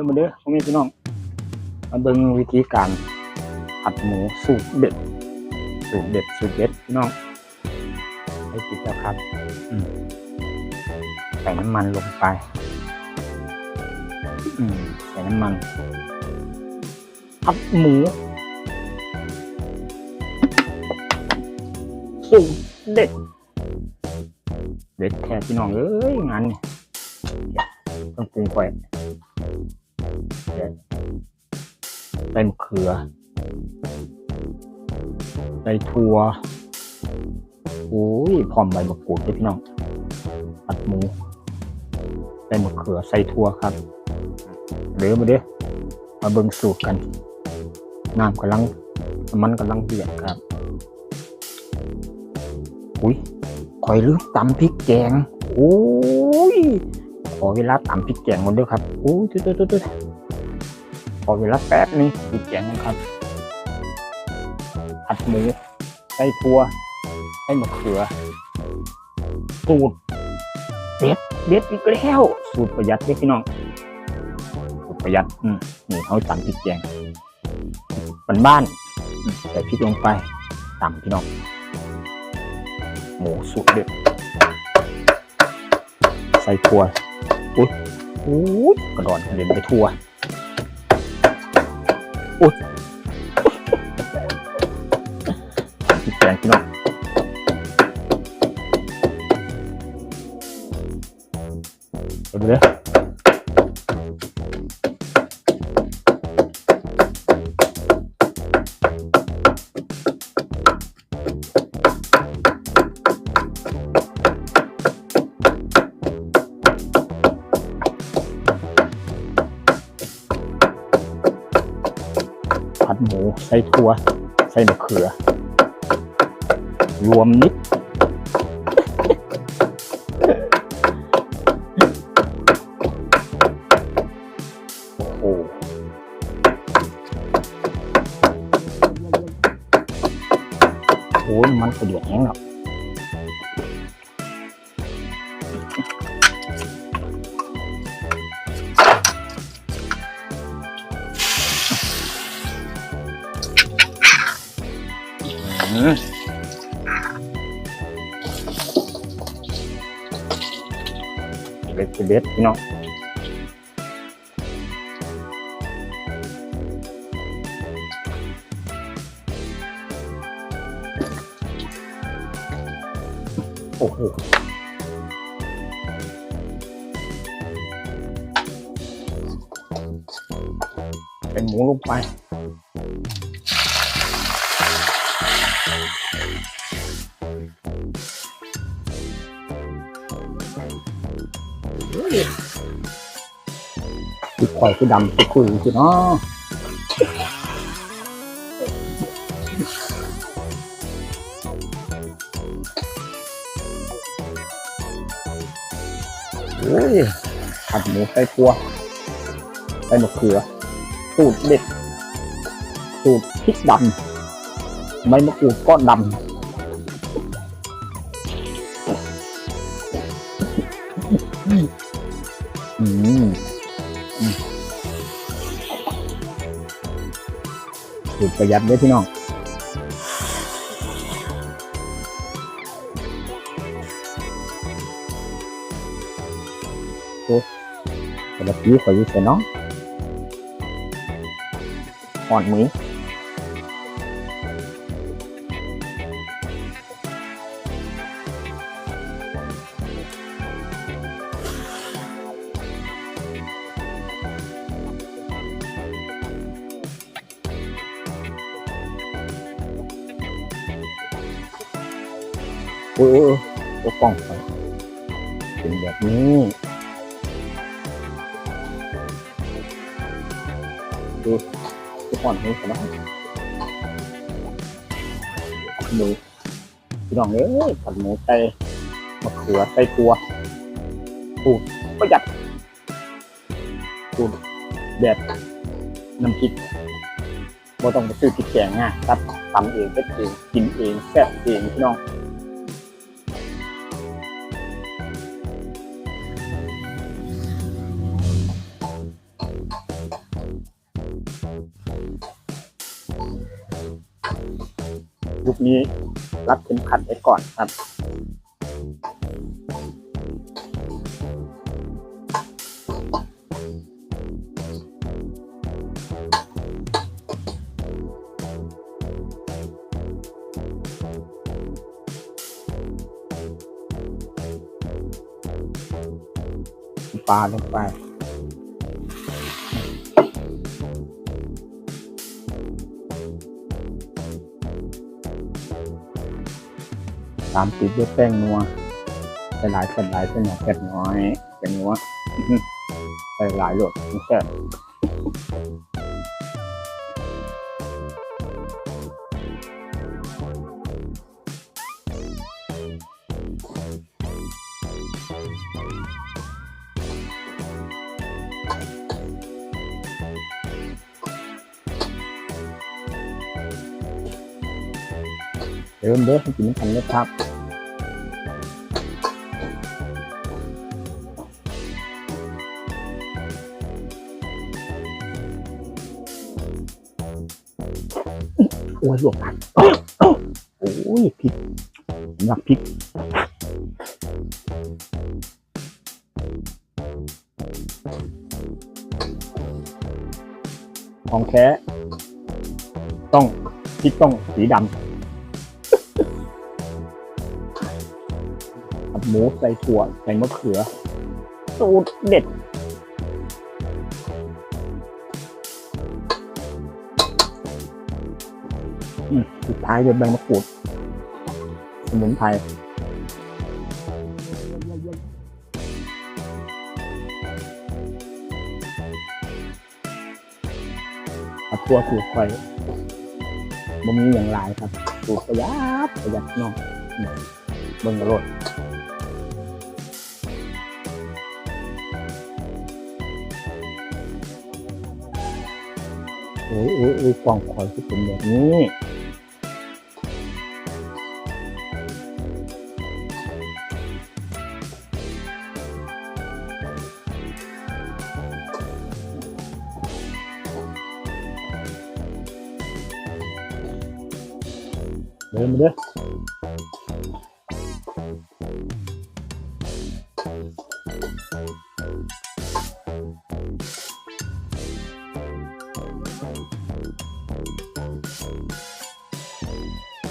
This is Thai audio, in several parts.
อมาเด้อพ่อแม่พี่น้องมาเบิ่งวิธีการผัดหมูสูตรเด็ดสูตรเด็ดสูตรเด็ดพี่น้องให้ติดแล้วครับใส่น้ำมันลงไปอืใส่น้ำมันผัดหมูสูตรเด็ด เด็ดแท้พี่น้องเอ้ยงานนี่ต้องปรุงก่ ใส่มะเขือใส่ถั่วโอ้ยพร้อมใบมะกรูดด้วยพี่น้องผัดหมูใส่มะเขือใส่ถั่วครับเดี๋ยวมาเด้อมาเบิ่งสูตรกันน้ำกำลังมันกำลังเดือดครับอุ้ยคอยลืมตำพริกแกงโอ้ยขอเวลาตำพริกแกงหมดด้วยครับโอ้ยตุ๊ดตุ๊ดตุ๊ด ขอเวลาแป๊บนึงพริกแกงนะครับผัดหมูใส่ถั่วใส่มะเขือ สูตรเด็ดเด็ดอีกแล้วสูตรประหยัดเด้อพี่น้องสูตรประหยัดอืมนี่เขาตำพริกแกงบ้านๆอืมใส่พริกลงไปตำพี่น้องหมูสุดเด็ดใส่ถั่วอุ้ยอุ้ยกระดอนกระเด็นไปทั่ว おっ切った焼きの。危ね。 ใส่ถั่ว ใส่มะเขือ รวมนิด โอ้โหโอ้ยมันกระเดือดแห้งเนาะ เด็ดเด็ดพี่น้องโอ้โหเป็นหมูลงไปิดติดข่อยคือดำติดคุยคือเนาะโอ้ยผัดหมูใส่ตัวใส่มะเขือ สูตรเด็ด สูตรพริกดำใบมะกรูดก็ดำ ประหยัดเด้อพี่น้องแต่ละปีข่อยอยู่ใส่เน้องอ่อนมือ โอ้ยโอ้ยโอ้ยกล้องไปเป็นแบบนี้ดูทุกคนนี่กันนะดูพี่น้องเอ้ยผัดหมูใส่มะเขือใส่ตัวปูประหยัดปูดแบบน้ำพริกบ่ต้องไปซื้อพริกแกงง่ายครับตำเองเพ็เองกินเองแซ่บเองพี่น้อง ยุคนี้รัดเข็มขัดไว้ก่อนครับ ปลาลงไป ตามติดด้วยแป้งนัวใส่หลายใส่หลายใส่หน่อยเผ็ดน้อยเป็นนัวใส่หลายโหลดไม่ใช่ เริ่มเด้อให้กินกันเลยครับโอ้ยหลวกปากโอ้ยพริกหรับพริกของแท้ต้องพริกต้องสีดำ กับหมูใส่ถั่วใส่มะเขือ สูตรเด็ดอืมสุดท้ายเป็นใบมะกรูดสมุนไพรเอาตัวสูตรไฟบ่มีอย่างไรครับสูตรประหยัดประหยัดเน้องเบิ่งกระ โอ้ยโอ้ยโอ้ยกล่องคอยที่เป็นแบบนี้เดินมาเด้อ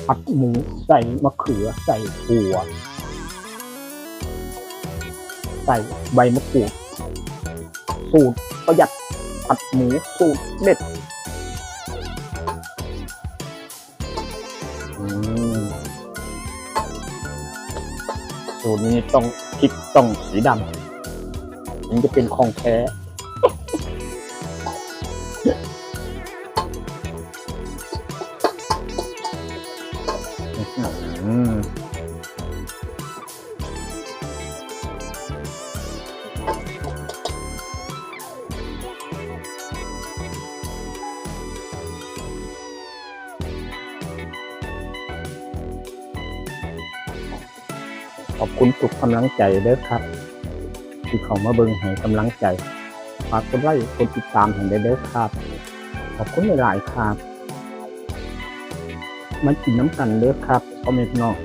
ผัดหมูใส่มะเขือใส่ถั่วใส่ใบมะกรูดสูตรประหยัดผัดหมูสูตรเด็ดสูตรนี้ต้องพริกต้องสีดำถึงจะเป็นของแท้ ขอบคุณทุกกำลังใจเด้อครับ ที่เขามาเบิ่งให้กำลังใจ ฝากกดไลค์กดติดตามให้ได้เด้อครับ ขอบคุณหลายๆครับ มากินน้ำกันเด้อครับพ่อแม่พี่น้อง